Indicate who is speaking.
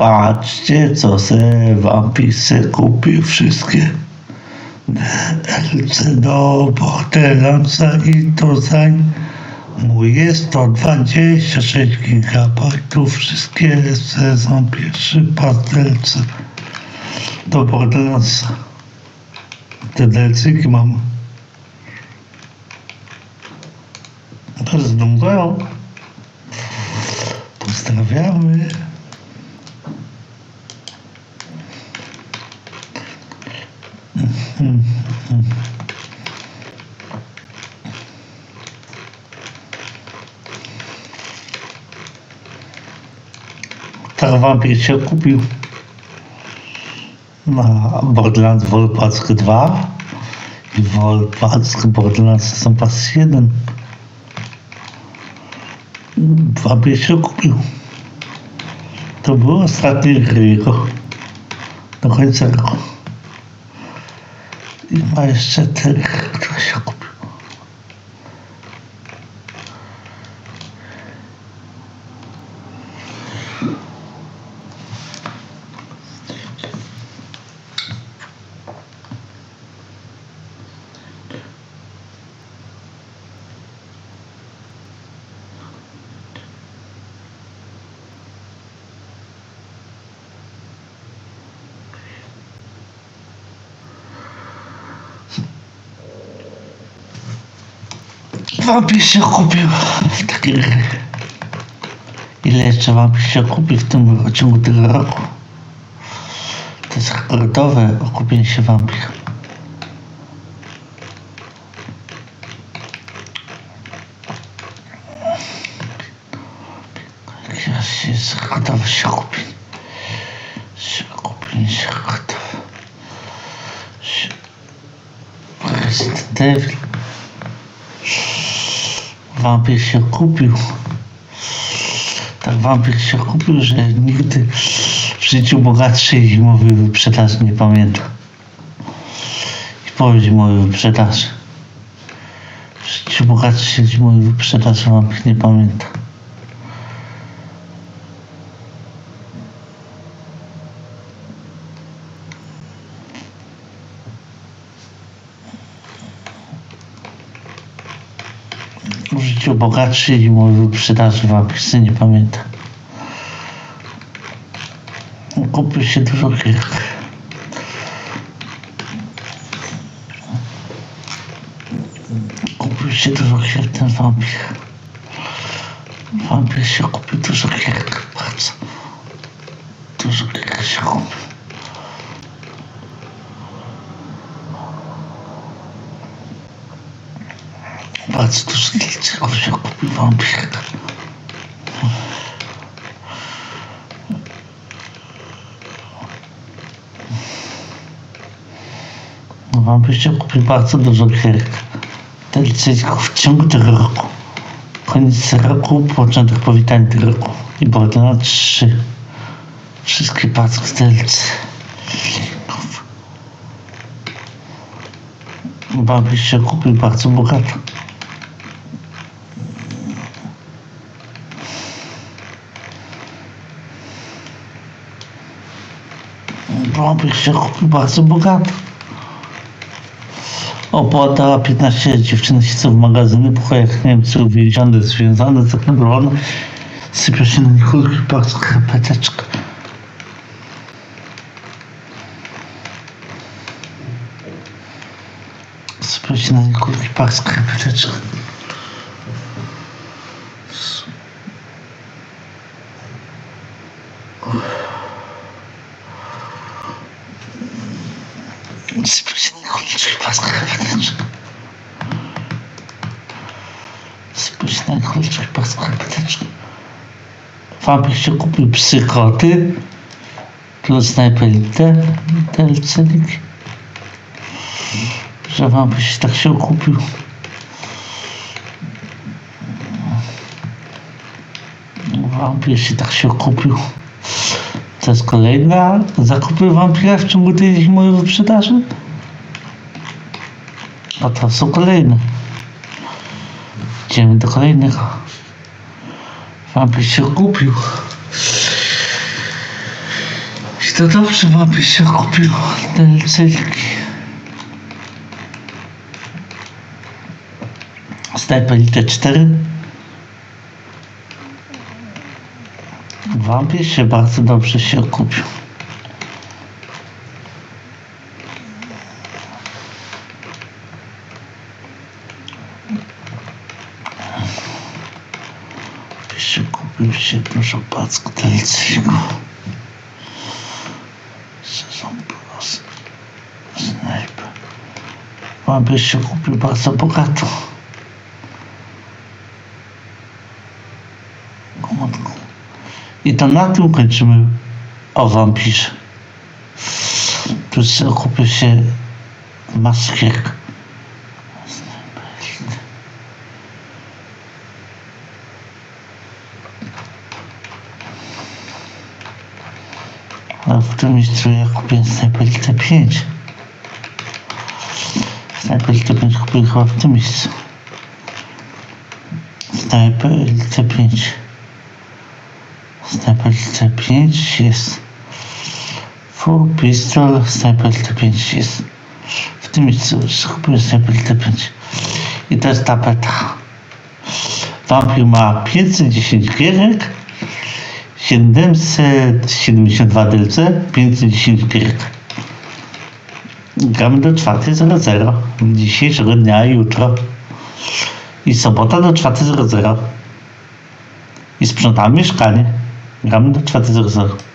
Speaker 1: Patrzcie, co se wampir se kupił wszystkie DLC do Borderlandsa i to zań mu jest to 26 GB wszystkie sezon pierwszy pas do Borderlandsa. Te DLC mam bardzo długo. Pozdrawiamy. Tak wampir się kupił na Borderlands Wolpack 2 i Wolpack Borderlands są pas 1. Wampir się kupił. To były ostatnie gry do końca roku. I ma jeszcze te, które Wampir się kupił w takie gry. Ile jeszcze wampir się kupi w tym w ciągu tego roku? To jest rekordowe okupienie się wampir. Jest rekordowe się kupi. Się kupi, się rekordowe. Resident Evil. Wampir się kupił. Tak wampir się kupił, że nigdy w życiu bogatszej zimowej wyprzedaży nie pamięta. I powiedz zimowej wyprzedaży. W życiu bogatszej zimowej wyprzedaży wampir nie pamięta. W życiu bogatszej zimowej wyprzedaży wampir sobie nie pamięta. Kupił się dużo gier. Kupił się dużo gier ten wampir. Wampir się kupił dużo gier, bardzo. Dużo gier się kupił. Bardzo dużo gier się kupił wampir. No, Wampir się kupił bardzo dużo gier. DLC w ciągu tego roku. Koniec roku, początek powitania tego roku. I Borderlands 3. Wszystkie paczki DLC. Wampir się kupił bardzo bogato. Wampir się kupił bardzo bogato. Opłata 15 dziewczyny siedzą w magazynie, pokojach Niemcy uwięzione, związane, zakneblowane. Sypią się na nich bardzo krepeteczka. Sypią się na nich bardzo krepeteczka. Się na kulki, bardzo krepeteczka. Wampir się kupił psychoty plus snajperite DLC-niki. Że wampir się tak się kupił. Wampir się tak się kupił. To jest kolejna zakupy wampira w ciągu tej zimowej wyprzedaży. A to są kolejne. Idziemy do kolejnego. Wampir się kupił. To dobrze, mamy się kupił DLC-ki. Sniper Elite 4. Wampir się bardzo dobrze się kupił. Się kupił się dużo pack DLC-ków. Sezon Plus. Sniper. Wampir się kupił bardzo bogato. I to na tym kończymy o wampirze. Tu kupię się maskier. A w tym miejscu ja kupiłem Elite 5. Sniper Elite 5 kupiłem chyba w tym miejscu. Elite 5. Sniper Elite 5 jest Full Pistol Elite 5 jest w tym miejscu kupiłem Elite 5 i to jest tapeta Vampir ma 510 gierek 772 DLC 510 gierek gramy do 4.00 dzisiejszego dnia i jutro. I sobota do 4.00 i sprzątamy mieszkanie. Gramy do 4.00